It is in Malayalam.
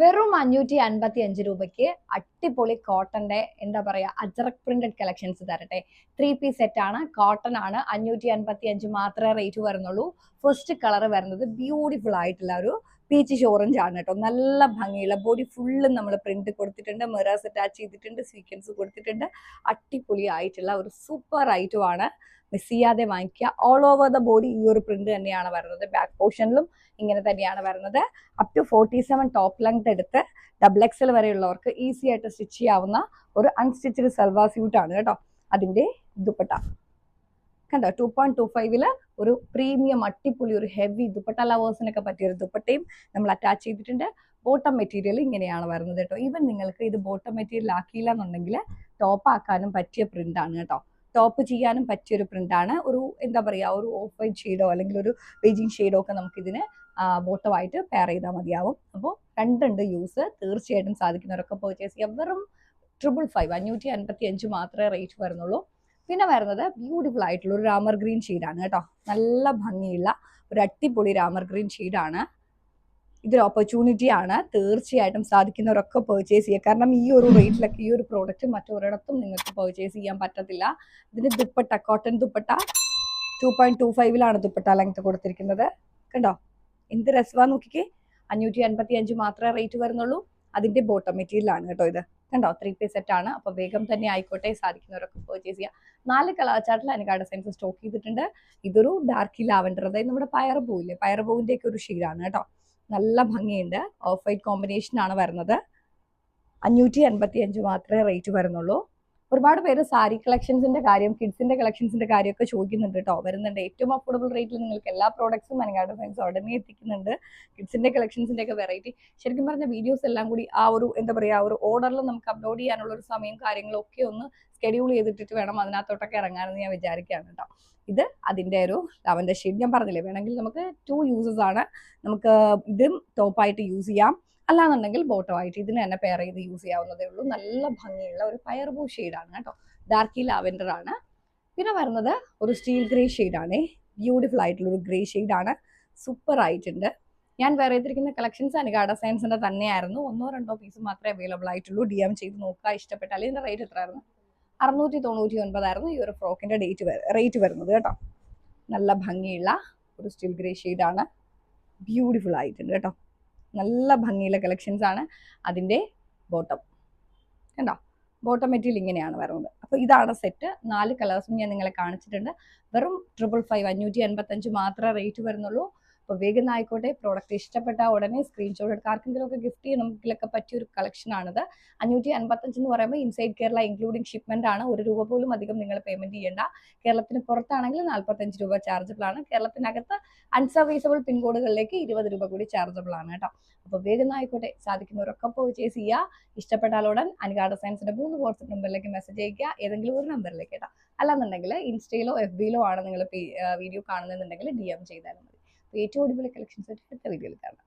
വെറും അഞ്ഞൂറ്റി അൻപത്തി അഞ്ച് രൂപയ്ക്ക് അടിപൊളി കോട്ടന്റെ എന്താ പറയാ അജറക് പ്രിന്റഡ് കളക്ഷൻസ് തരട്ടെ. ത്രീ പീസ് സെറ്റ് ആണ് കോട്ടൺ ആണ് അഞ്ഞൂറ്റി അൻപത്തി അഞ്ച് മാത്രമേ റേറ്റ് വരുന്നുള്ളൂ. ഫസ്റ്റ് കളർ വരുന്നത് ബ്യൂട്ടിഫുൾ ആയിട്ടുള്ള ഒരു പീച്ച് ഓറഞ്ച് ആണ് കേട്ടോ. നല്ല ഭംഗിയുള്ള ബോഡി ഫുള്ള് നമ്മൾ പ്രിന്റ് കൊടുത്തിട്ടുണ്ട് മിറേഴ്സ് അറ്റാച്ച് ചെയ്തിട്ടുണ്ട് സീക്വൻസ് കൊടുത്തിട്ടുണ്ട്. അടിപൊളി ആയിട്ടുള്ള ഒരു സൂപ്പർ ഐറ്റം ആണ്. മിസ് ചെയ്യാതെ വാങ്ങിക്കുക. ഓൾ ഓവർ ദ ബോഡി ഈ ഒരു പ്രിന്റ് തന്നെയാണ് വരുന്നത്. ബാക്ക് പോർഷനിലും ഇങ്ങനെ തന്നെയാണ് വരുന്നത്. Up to forty seven top length എടുത്ത് ഡബിൾ എക്സൽ വരെയുള്ളവർക്ക് ഈസി ആയിട്ട് സ്റ്റിച്ച് ചെയ്യാവുന്ന ഒരു അൺസ്റ്റിച്ചഡ് സ്യൂട്ട് ആണ് കേട്ടോ. അതിന്റെ ദുപ്പട്ട. കണ്ടോ? ടു പോയിന്റ് ടു ഫൈവിൽ ഒരു പ്രീമിയം അട്ടിപ്പൊളി ഒരു ഹെവി ദുപ്പട്ട. ലവേഴ്സിനൊക്കെ പറ്റിയ ഒരു ദുപ്പട്ടയും നമ്മൾ അറ്റാച്ച് ചെയ്തിട്ടുണ്ട്. ബോട്ടം മെറ്റീരിയൽ ഇങ്ങനെയാണ് വരുന്നത് കേട്ടോ. ഈവൻ നിങ്ങൾക്ക് ഇത് ബോട്ടം മെറ്റീരിയൽ ആക്കിയില്ല എന്നുണ്ടെങ്കിൽ ടോപ്പ് ആക്കാനും പറ്റിയ പ്രിന്റ് ആണ് കേട്ടോ. ടോപ്പ് ചെയ്യാനും പറ്റിയൊരു പ്രിന്റാണ്. ഒരു എന്താ പറയുക ഒരു ഓഫ് വൈറ്റ് ഷെയ്ഡോ അല്ലെങ്കിൽ ഒരു ബേജിങ് ഷെയ്ഡോ ഒക്കെ നമുക്കിതിന് ബോട്ടമായിട്ട് പെയർ ചെയ്താൽ മതിയാവും. അപ്പോൾ രണ്ടുണ്ട് യൂസ്. തീർച്ചയായിട്ടും സാധിക്കുന്നവരൊക്കെ പർച്ചേസ് ചെയ്യാം. വെറും ട്രിപ്പിൾ ഫൈവ് അഞ്ഞൂറ്റി അൻപത്തി അഞ്ച് മാത്രമേ റേറ്റ് വരുന്നുള്ളൂ. പിന്നെ വരുന്നത് ബ്യൂട്ടിഫുൾ ആയിട്ടുള്ള ഒരു രാമർ ഗ്രീൻ ഷെയ്ഡാണ് കേട്ടോ. നല്ല ഭംഗിയുള്ള ഒരു അടിപൊളി രാമർ ഗ്രീൻ ഷെയ്ഡാണ് ഇതൊരു ഓപ്പർച്യൂണിറ്റി ആണ്. തീർച്ചയായിട്ടും സാധിക്കുന്നവരൊക്കെ പർച്ചേസ് ചെയ്യുക കാരണം ഈ ഒരു റേറ്റിലൊക്കെ ഈ ഒരു പ്രോഡക്റ്റ് മറ്റൊരിടത്തും നിങ്ങൾക്ക് പർച്ചേസ് ചെയ്യാൻ പറ്റത്തില്ല. ഇതിന് dupatta cotton dupatta two point two ഫൈവിലാണ് dupatta length കൊടുത്തിരിക്കുന്നത്. കണ്ടോ? എന്ത് രസമാണ് നോക്കിക്കേ. അഞ്ഞൂറ്റി അൻപത്തി അഞ്ച് മാത്രമേ റേറ്റ് വരുന്നുള്ളൂ. അതിന്റെ ബോട്ടം മെറ്റീരിയലാണ് കേട്ടോ ഇത്. കണ്ടോ? ത്രീ പീസ് സെറ്റ് ആണ്. അപ്പൊ വേഗം തന്നെ ആയിക്കോട്ടെ സാധിക്കുന്നവരൊക്കെ പർച്ചേസ് ചെയ്യുക നാല് കളർ ചാർട്ടിൽ അനുകാട് സെൻസ് സ്റ്റോക്ക് ചെയ്തിട്ടുണ്ട്. ഇതൊരു ഡാർക്ക് ലാവൻഡർ അതായത് നമ്മുടെ പയർ പൂവില്ലേ പയർ പൂവിന്റെ ഒക്കെ ഒരു ഷീലാണ് കേട്ടോ. നല്ല ഭംഗിയുണ്ട്. ഓഫ് വൈറ്റ് കോമ്പിനേഷൻ ആണ് വരുന്നത്. അഞ്ഞൂറ്റി അൻപത്തി അഞ്ച് മാത്രമേ റേറ്റ് വരുന്നുള്ളൂ. ഒരുപാട് പേര് സാരി കളക്ഷൻസിന്റെ കാര്യം കിഡ്സിന്റെ കളക്ഷൻസിന്റെ കാര്യമൊക്കെ ചോദിക്കുന്നുണ്ട് കേട്ടോ വരുന്നുണ്ട്. ഏറ്റവും അഫോർഡബിൾ റേറ്റിൽ നിങ്ങൾക്ക് എല്ലാ പ്രോഡക്ട്സും മനങ്ങാട് ഫൈൻസ് ഉടനെ എത്തിക്കുന്നുണ്ട്. കിഡ്സിന്റെ കളക്ഷൻസിന്റെ ഒക്കെ വെറൈറ്റി ശരിക്കും പറഞ്ഞ വീഡിയോസ് എല്ലാം കൂടി ആ ഒരു എന്താ പറയാ ഒരു ഓർഡറിൽ നമുക്ക് അപ്ലോഡ് ചെയ്യാനുള്ള ഒരു സമയം കാര്യങ്ങളൊക്കെ ഒന്ന് സ്കെഡ്യൂൾ ചെയ്തിട്ടിട്ട് വേണം അതിനകത്തോട്ടൊക്കെ ഇറങ്ങാനെന്ന് ഞാൻ വിചാരിക്കുകയാണ് കേട്ടോ ഇത് അതിന്റെ ഒരു ലാവൻഡർ ഷെയ്ഡ് ഞാൻ പറഞ്ഞില്ലേ വേണമെങ്കിൽ നമുക്ക് ടു യൂസസ് ആണ്. നമുക്ക് ഇതും ടോപ്പായിട്ട് യൂസ് ചെയ്യാം. അല്ലാന്നുണ്ടെങ്കിൽ ബോട്ടമായിട്ട് ഇതിന് തന്നെ പെയർ ചെയ്ത് യൂസ് ചെയ്യാവുന്നതേ ഉള്ളൂ. നല്ല ഭംഗിയുള്ള ഒരു പയർപൂ ഷെയ്ഡാണ് കേട്ടോ. ഡാർക്കി ലാവൻഡർ ആണ്. പിന്നെ വരുന്നത് ഒരു സ്റ്റീൽ ഗ്രേ ഷെയ്ഡാണ് ബ്യൂട്ടിഫുൾ ആയിട്ടുള്ള ഒരു ഗ്രേ ഷെയ്ഡാണ് സൂപ്പർ ആയിട്ടുണ്ട്. ഞാൻ വേറെ ചെയ്തിരിക്കുന്ന കളക്ഷൻസ് അനുഗാഡ സയൻസിന്റെ തന്നെയായിരുന്നു. ഒന്നോ രണ്ടോ പീസ് മാത്രമേ അവൈലബിൾ ആയിട്ടുള്ളൂ. ഡി എം ചെയ്ത് നോക്കുക. ഇഷ്ടപ്പെട്ടാൽ ഇതിന്റെ റേറ്റ് എത്രയായിരുന്നു? അറുന്നൂറ്റി തൊണ്ണൂറ്റി ഒൻപതായിരുന്നു ഈ ഒരു ഫ്രോക്കിന്റെ ഡേറ്റ് റേറ്റ് വരുന്നത് കേട്ടോ. നല്ല ഭംഗിയുള്ള ഒരു സ്റ്റിൽ ഗ്രേ ഷെയ്ഡാണ് ബ്യൂട്ടിഫുൾ ആയിട്ടുണ്ട് കേട്ടോ. നല്ല ഭംഗിയുള്ള കളക്ഷൻസ് ആണ് അതിന്റെ ബോട്ടം കണ്ടോ? ബോട്ടം മെറ്റീരിയൽ ഇങ്ങനെയാണ് വരുന്നത്. അപ്പോൾ ഇതാണ് സെറ്റ് നാല് കളേഴ്സും ഞാൻ നിങ്ങളെ കാണിച്ചിട്ടുണ്ട്. വെറും ട്രിപ്പിൾ ഫൈവ് അഞ്ഞൂറ്റി അൻപത്തഞ്ച് മാത്രമേ റേറ്റ് വരുന്നുള്ളൂ. അപ്പോൾ വേഗം ആയിക്കോട്ടെ പ്രോഡക്റ്റ് ഇഷ്ടപ്പെട്ട ഉടനെ സ്ക്രീൻഷോട്ട് എടുക്കുക. ആർക്കെങ്കിലും ഒക്കെ ഗിഫ്റ്റ് ചെയ്യണമെങ്കിലൊക്കെ പറ്റിയ ഒരു കളക്ഷൻ ആണത്. അഞ്ഞൂറ്റി അൻപത്തഞ്ച് എന്ന് പറയുമ്പോൾ ഇൻസൈഡ് കേരള ഇൻക്ലൂഡിംഗ് ഷിപ്മെന്റ് ആണ്. ഒരു രൂപ പോലും അധികം നിങ്ങൾ പേയ്മെന്റ് ചെയ്യേണ്ട. കേരളത്തിന് പുറത്താണെങ്കിൽ നാൽപ്പത്തഞ്ച് രൂപ ചാർജബിൾ ആണ്. കേരളത്തിനകത്ത് അൺസർവീസബിൾ പിൻകോഡുകളിലേക്ക് ഇരുപത് രൂപ കൂടി ചാർജബിൾ ആണ് കേട്ടോ. അപ്പോൾ വേഗം ആയിക്കോട്ടെ സാധിക്കുന്നവരൊക്കെ പർച്ചേസ് ചെയ്യുക. ഇഷ്ടപ്പെട്ടാലുടൻ അനുഗാഡ സയൻസിന്റെ മൂന്ന് വാട്സപ്പ് നമ്പറിലേക്ക് മെസ്സേജ് അയക്കുക ഏതെങ്കിലും ഒരു നമ്പറിലേക്ക് കേട്ടോ. അല്ലാന്നുണ്ടെങ്കിൽ ഇൻസ്റ്റയിലോ എഫ് ബിയിലോ ആണ് നിങ്ങൾ വീഡിയോ കാണുന്നുണ്ടെങ്കിൽ ഡി എം ചെയ്താലും ഏറ്റവും കൂടുതൽ കളക്ഷൻസ് അടുത്ത വീഡിയോയിൽ കാണാം.